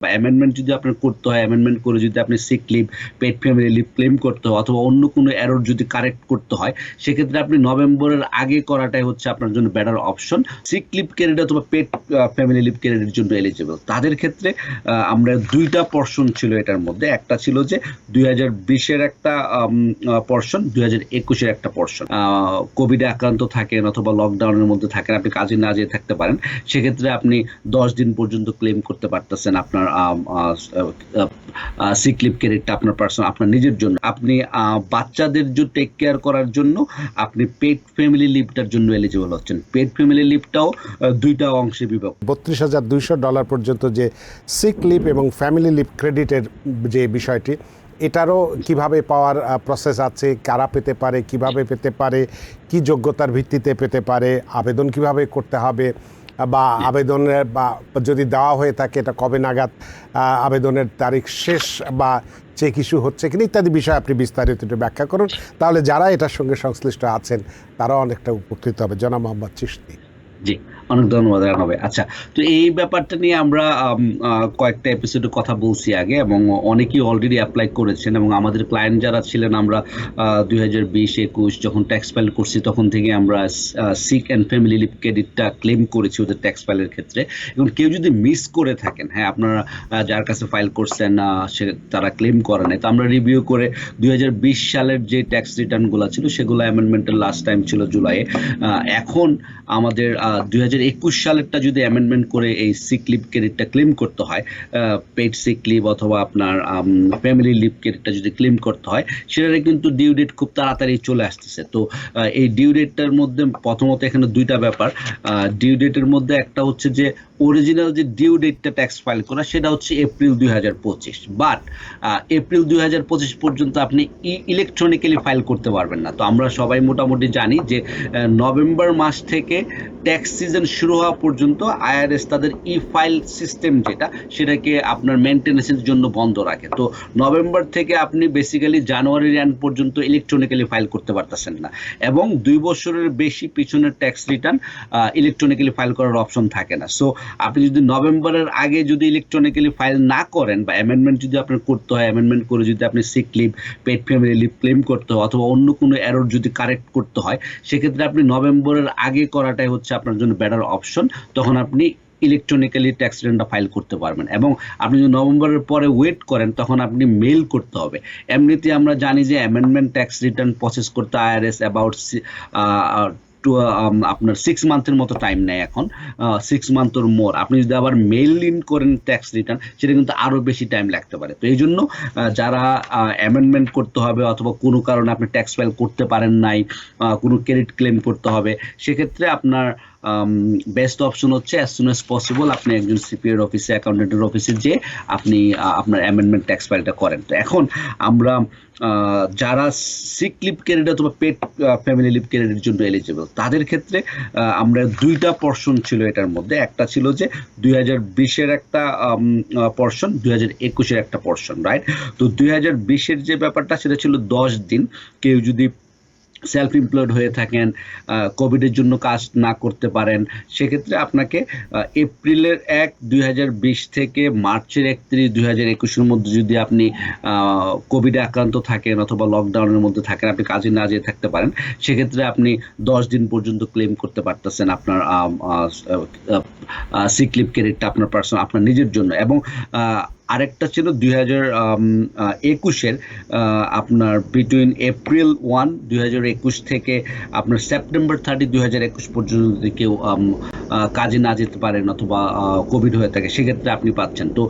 বা অ্যামেন্ডমেন্ট যদি আপনার করতে হয় অ্যামেন্ডমেন্ট করে যদি আপনি sick leave paid family leave claim করতে হয় অথবা অন্য কোনো এরর যদি কারেক্ট করতে হয়, সেক্ষেত্রে আপনি নভেম্বরের আগে করাটাই হচ্ছে আপনার জন্য better option sick leave credit অথবা পেড ফ্যামিলি লিভ ক্রেডিটের জন্য এলিজিবল তাদের ক্ষেত্রে আমরা দুইটা পর্শন ছিল এটার মধ্যে। একটা ছিল যে দুই হাজার বিশের একটা পর্শন দুই হাজার একুশের একটা পর্শন কোভিডে আক্রান্ত থাকেন অথবা লকডাউনের মধ্যে থাকেন, আপনি কাজে না যেয়ে থাকতে পারেন। সেক্ষেত্রে আপনি দশ দিন পর্যন্ত ক্লেম করতে পারতেছেন আপনার সিক লিভ ক্রেডিটটা আপনার পার্সন আপনার নিজের জন্য। আপনি বাচ্চাদের জন্য টেক কেয়ার করার জন্য আপনি পেড ফ্যামিলি লিভটার জন্য এলিজিবল হচ্ছেন। পেড ফ্যামিলি লিভটাও দুইটা অংশে বিভক্ত। বত্রিশ হাজার দুইশো ডলার পর্যন্ত যে সিক লিভ এবং ফ্যামিলি লিভ ক্রেডিটের যে বিষয়টি, এটারও কীভাবে পাওয়ার প্রসেস আছে, কারা পেতে পারে, কীভাবে পেতে পারে, কি যোগ্যতার ভিত্তিতে পেতে পারে, আবেদন কীভাবে করতে হবে বা আবেদনের বা যদি দেওয়া হয়ে থাকে এটা কবে নাগাদ আবেদনের তারিখ শেষ বা চেক ইস্যু হচ্ছে কিনা ইত্যাদি বিষয়ে আপনি বিস্তারিত একটু ব্যাখ্যা করুন। তাহলে যারা এটার সঙ্গে সংশ্লিষ্ট আছেন তারা অনেকটা উপকৃত হবে। জনাব মোহাম্মদ চিস্তি জি। অনেক ধন্যবাদ রানবে। আচ্ছা তো এই ব্যাপারটা নিয়ে আমরা কয়েকটা এপিসোডে কথা বলছি আগে এবং অনেকেই অলরেডি অ্যাপ্লাই করেছেন এবং আমাদের ক্লায়েন্ট যারা ছিলেন আমরা দুই হাজার বিশ একুশ যখন ট্যাক্স ফাইল করছি তখন থেকে আমরা সিক অ্যান্ড ফ্যামিলি লিভ ক্রেডিটটা ক্লেম করেছি ওদের ট্যাক্স ফাইলের ক্ষেত্রে। এবং কেউ যদি মিস করে থাকেন হ্যাঁ আপনারা যার কাছে ফাইল করছেন সে তারা ক্লেম করে নাই। তো আমরা রিভিউ করে দুই হাজার বিশ সালের যে ট্যাক্স রিটার্নগুলো ছিল, সেগুলো অ্যামেন্ডমেন্টের লাস্ট টাইম ছিল জুলাইয়ে। এখন আমাদের দুই হাজার হাজার একুশ সালেরটা যদি অ্যামেন্ডমেন্ট করে এই সিক লিভ ক্রেডিটটা ক্লেম করতে হয় পেড সিক লিভ অথবা আপনার ফ্যামিলি লিভ ক্রেডিটটা যদি ক্লেম করতে হয়, সেটারে কিন্তু ডিউ ডেট খুব তাড়াতাড়ি চলে আসতেছে। তো এই ডিউ ডেটটার মধ্যে প্রথমত এখানে দুইটা ব্যাপার। ডিউ ডেটের মধ্যে একটা হচ্ছে যে অরিজিনাল যে ডিউ ডেটটা ট্যাক্স ফাইল করা, সেটা হচ্ছে এপ্রিল দুই হাজার পঁচিশ। বাট এপ্রিল দুই হাজার পঁচিশ পর্যন্ত আপনি ইলেকট্রনিক্যালি ফাইল করতে পারবেন না। তো আমরা সবাই মোটামুটি জানি যে নভেম্বর মাস থেকে ট্যাক্স সিজন শুরু হওয়া পর্যন্ত আইআরএস তাদের ই ফাইল সিস্টেম যেটা, সেটাকে আপনার মেনটেন্যান্সের জন্য বন্ধ রাখে। তো নভেম্বর থেকে আপনি বেসিক্যালি জানুয়ারির এন্ড পর্যন্ত ইলেকট্রনিক্যালি ফাইল করতে পারতেছেন না। এবং দুই বছরের বেশি পিছনের ট্যাক্স রিটার্ন ইলেকট্রনিক্যালি ফাইল করার অপশন থাকে না। সো আপনি যদি নভেম্বরের আগে যদি ইলেকট্রনিক্যালি ফাইল না করেন বা অ্যামেন্ডমেন্ট যদি আপনার করতে হয় অ্যামেন্ডমেন্ট করে যদি আপনি sick leave paid family leave claim করতে হয়, অথবা অন্য কোনো এরর যদি কারেক্ট করতে হয়, সেক্ষেত্রে আপনি নভেম্বরের আগে করাটাই হচ্ছে আপনার জন্য বেটার অপশন তখন আপনি ইলেকট্রনিক্যালি ট্যাক্স রিটার্নটা ফাইল করতে পারবেন। এবং আপনি যদি নভেম্বরের পরে ওয়েট করেন, তখন আপনি মেল করতে হবে। এমনিতে আমরা জানি যে অ্যামেন্ডমেন্ট ট্যাক্স রিটার্ন প্রসেস করতে আইআরএস অ্যাবাউট টু আপনার সিক্স মান্থের মতো টাইম নেয় এখন। সিক্স মান্থ ওর মোর আপনি যদি আবার মেইল ইন করেন ট্যাক্স রিটার্ন সেটা কিন্তু আরও বেশি টাইম লাগতে পারে। তো এই জন্য যারা অ্যামেন্ডমেন্ট করতে হবে অথবা কোনো কারণে আপনি ট্যাক্স ফাইল করতে পারেন নাই কোনো ক্রেডিট ক্লেম করতে হবে, সেক্ষেত্রে আপনার বেস্ট অপশন হচ্ছে অ্যাজ সুন অ্যাজ পসিবল আপনি একজন সিপিএর অফিসে অ্যাকাউন্টেন্টের অফিসে যে আপনি আপনার অ্যামেন্ডমেন্ট ট্যাক্স ফাইলটা করেন। তো এখন আমরা যারা সিক লিভ ক্রেডিট অথবা পেট ফ্যামিলি লিভ ক্রেডিটের জন্য এলিজিবল তাদের ক্ষেত্রে আমরা দুইটা পর্শন ছিল এটার মধ্যে। একটা ছিল যে দুই হাজার বিশের একটা পর্শন দুই হাজার একুশের একটা পর্শন রাইট তো দুই হাজার বিশের যে ব্যাপারটা, সেটা ছিল দশ দিন। কেউ যদি সেলফ এমপ্লয়েড হয়ে থাকেন কোভিডের জন্য কাজ না করতে পারেন, সেক্ষেত্রে আপনাকে এপ্রিলের এক দুই থেকে মার্চের একত্রিশ দুই হাজার একুশের মধ্যে যদি আপনি কোভিডে আক্রান্ত থাকেন অথবা লকডাউনের মধ্যে থাকেন, আপনি কাজে না যেয়ে থাকতে পারেন, সেক্ষেত্রে আপনি দশ দিন পর্যন্ত ক্লেম করতে পারতেছেন আপনার সিক লিভ ক্রেডিটটা আপনার পার্সোনাল আপনার নিজের জন্য এবং আরেকটা ছিল দুই হাজার একুশের আপনার বিটুইন এপ্রিল ওয়ান দুই হাজার একুশ থেকে আপনার সেপ্টেম্বর থার্টি দুই হাজার একুশ পর্যন্ত কেউ কাজে না যেতে পারেন অথবা কোভিড হয়ে থাকে, সেক্ষেত্রে আপনি পাচ্ছেন। তো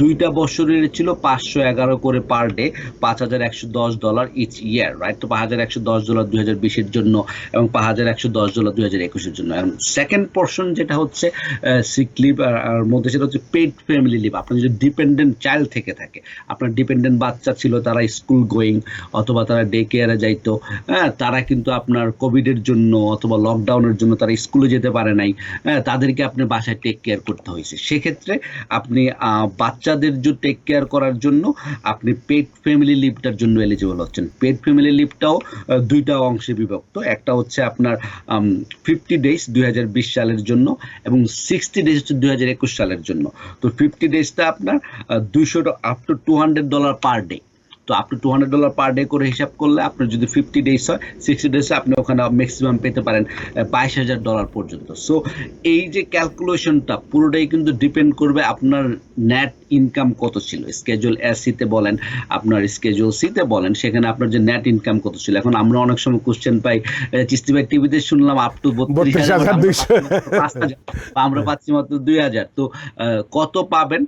দুইটা বছরের ছিল পাঁচশো এগারো করে পার ডে পাঁচ হাজার একশো দশ ডলার ইচ ইয়ার রাইট তো পাঁচ হাজার একশো দশ ডলার দুই হাজার বিশের জন্য এবং পাঁচ হাজার একশো দশ ডলার দুই হাজার একুশের জন্য। এবং সেকেন্ড পোর্শন যেটা হচ্ছে সিক লিভ আর মধ্যে সেটা হচ্ছে পেড ফ্যামিলি লিভ আপনার যদি ডিপেন্ডেন্ট চাইল্ড থেকে থাকে, আপনার ডিপেন্ডেন্ট বাচ্চা ছিল, তারা স্কুল গোয়িং অথবা তারা ডে কেয়ারে যাইতো হ্যাঁ তারা কিন্তু আপনার কোভিডের জন্য অথবা লকডাউনের জন্য তারা স্কুলে যেতে পারে নাই তাদেরকে আপনি বাসায় টেক কেয়ার করতে হয়েছে। সেক্ষেত্রে আপনি বাচ্চাদের যে টেক কেয়ার করার জন্য আপনি পেট ফ্যামিলি লিভটার জন্য এলিজিবল হচ্ছেন। পেট ফ্যামিলি লিভটাও দুইটা অংশে বিভক্ত। একটা হচ্ছে আপনার ফিফটি ডেজ দুই হাজার বিশ সালের জন্য এবং সিক্সটি ডেজ হচ্ছে দুই হাজার একুশ সালের জন্য। তো ফিফটি ডেজটা আপনার দুইশো up to two hundred dollar per day তো আপনি two hundred dollar per day করে হিসাব করলে আপনার যদি ফিফটি ডেজ হয় সিক্সটি ডেজে আপনি ওখানে ম্যাক্সিমাম পেতে পারেন বাইশ হাজার ডলার পর্যন্ত। সো এই যে ক্যালকুলেশনটা পুরোটাই কিন্তু ডিপেন্ড করবে আপনার নেট ইনকাম কত ছিল। স্কেজুল এস সিতে বলেন আপনার স্কেজুল সিতে বলেন সেখানে আপনার যে নেট ইনকাম কত ছিল। এখন আমরা অনেক সময় কোশ্চেন পাই চিস্তি ভাই টিভিতে শুনলাম আপ টু বত্রিশ হাজার আমরা পাচ্ছি মাত্র দুই হাজার। তো আহ, কত পাবেন?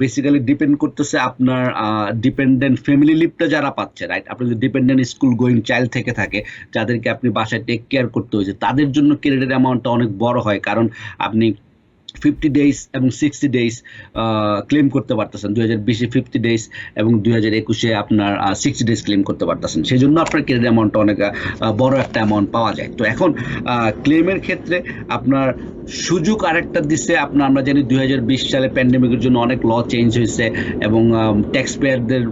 বেসিক্যালি ডিপেন্ড করতেছে আপনার ডিপেন্ডেন্ট ফ্যামিলি লিভটা যারা পাচ্ছে রাইট আপনি যদি ডিপেন্ডেন্ট স্কুল গোয়িং চাইল্ড থেকে থাকে, যাদেরকে আপনি বাসায় টেক কেয়ার করতে হয়েছে, তাদের জন্য ক্রেডিট অ্যামাউন্টটা অনেক বড় হয়। কারণ আপনি ফিফটি ডেজ এবং সিক্সটি ডেজ ক্লেম করতে পারতেছেন। দুই হাজার বিশে ফিফটি ডেজ এবং দুই হাজার একুশে আপনার সিক্সটি ডেজ ক্লেম করতে পারতেছেন। সেই জন্য আপনার ক্রেডিট অ্যামাউন্টটা অনেক বড় একটা অ্যামাউন্ট পাওয়া যায়। তো এখন ক্লেমের ক্ষেত্রে আপনার সুযোগ আরেকটা দিচ্ছে আপনার, আমরা জানি দুই হাজার বিশ সালে প্যান্ডেমিকের জন্য অনেক ল চেঞ্জ হয়েছে এবং ট্যাক্স পেয়ারদের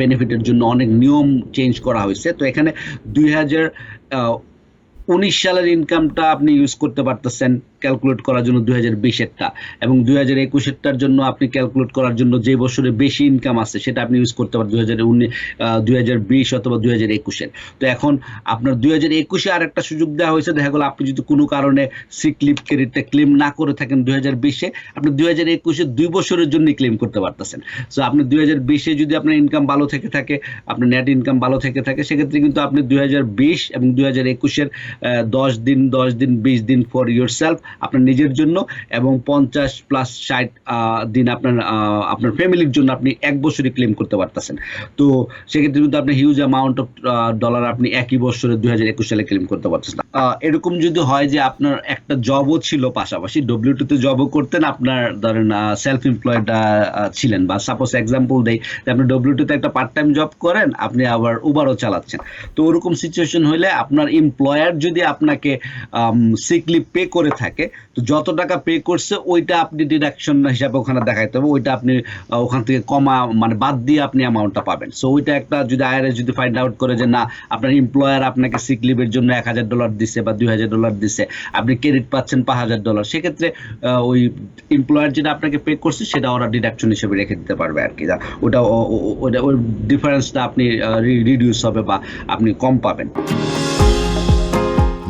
বেনিফিটের জন্য অনেক নিয়ম চেঞ্জ করা হয়েছে। তো এখানে দুই হাজার উনিশ সালের ইনকামটা আপনি ইউজ করতে পারতেছেন ক্যালকুলেট করার জন্য দুই হাজার বিশেরটা এবং দুই হাজার একুশেরটার জন্য আপনি ক্যালকুলেট করার জন্য যে বছরে বেশি ইনকাম আছে সেটা আপনি ইউজ করতে পারেন দুই হাজার উনিশ বিশ অথবা দুই হাজার একুশের তো এখন আপনার দুই হাজার একুশে আর একটা সুযোগ দেওয়া হয়েছে দেখা গেলো আপনি যদি কোনো কারণে সিক লিভ ক্রেডিটটা ক্লেম না করে থাকেন দুই হাজার বিশে আপনি দুই হাজার একুশে দুই বছরের জন্য ক্লেম করতে পারতেছেন সো আপনি দুই হাজার বিশে যদি আপনার ইনকাম ভালো থেকে থাকে আপনার নেট ইনকাম ভালো থেকে থাকে সেক্ষেত্রে কিন্তু আপনি দুই হাজার বিশ এবং দুই হাজার একুশের দশ দিন দশ দিন, বিশ দিন ফর ইউর সেলফ আপনার নিজের জন্য, এবং পঞ্চাশ প্লাস ষাট দিন আপনার আপনার ফ্যামিলির জন্য আপনি এক বছরই ক্লেম করতে পারতেছেন। তো সেক্ষেত্রে কিন্তু আপনি হিউজ অ্যামাউন্ট অফ ডলার আপনি একই বছরে দুই হাজার একুশ সালে ক্লেম করতে পারতেছেন। এরকম যদি হয় যে আপনার একটা জবও ছিল পাশাপাশি ডব্লিউ টুতে জবও করতেন, আপনার ধরেন সেলফ এমপ্লয়েড ছিলেন বা সাপোজ এক্সাম্পল দেই, যে আপনি ডব্লিউ টুতে একটা পার্ট টাইম জব করেন, আপনি আবার উবারও চালাচ্ছেন। তো ওরকম সিচুয়েশন হলে আপনার এমপ্লয়ার যদি আপনাকে সিক লিভ পে করে থাকে, তো যত টাকা পে করছে, ওইটা আপনি ডিডাকশন হিসাবে ওখানে দেখাইতে হবে, ওইটা আপনি ওখান থেকে কমা মানে বাদ দিয়ে আপনি অ্যামাউন্টটা পাবেন। সো ওইটা একটা যদি আইআরএস যদি ফাইন্ড আউট করে যে না, আপনার এমপ্লয়ার আপনাকে সিক লিভের জন্য এক হাজার ডলার দিছে বা দুই হাজার ডলার দিছে, আপনি ক্রেডিট পাচ্ছেন পাঁচ হাজার ডলার সেক্ষেত্রে ওই এমপ্লয়ার যেটা আপনাকে পে করছে, সেটা ওরা ডিডাকশন হিসেবে রেখে দিতে পারবে আর কি। ওটা ওটা ওই ডিফারেন্সটা আপনি রিডিউস হবে বা আপনি কম পাবেন।